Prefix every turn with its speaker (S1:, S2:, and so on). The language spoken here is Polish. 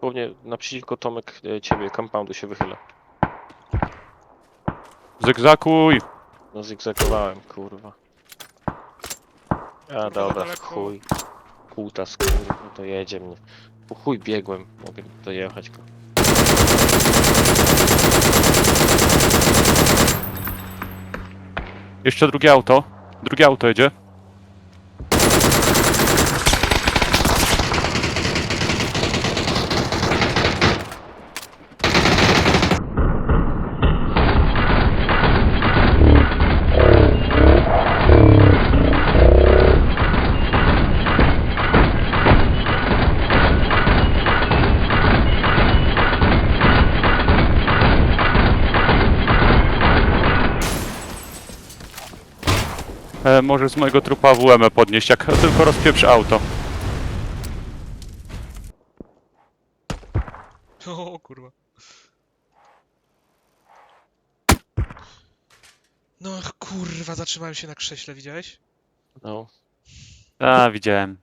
S1: Głównie naprzeciwko Tomek e, ciebie, compoundu się wychyla.
S2: Zygzakuj!
S1: No zigzagowałem, kurwa. A dobra,
S3: daleko.
S1: chuj. Kutas, kurwa, to jedzie mnie. Po chuj biegłem, mogę dojechać go.
S2: Jeszcze drugie auto. Drugie auto jedzie. E, może z mojego trupa WM podnieść, jak tylko rozpieprzy auto.
S3: O kurwa. No kurwa, zatrzymałem się na krześle, widziałeś?
S1: No,
S2: A, widziałem.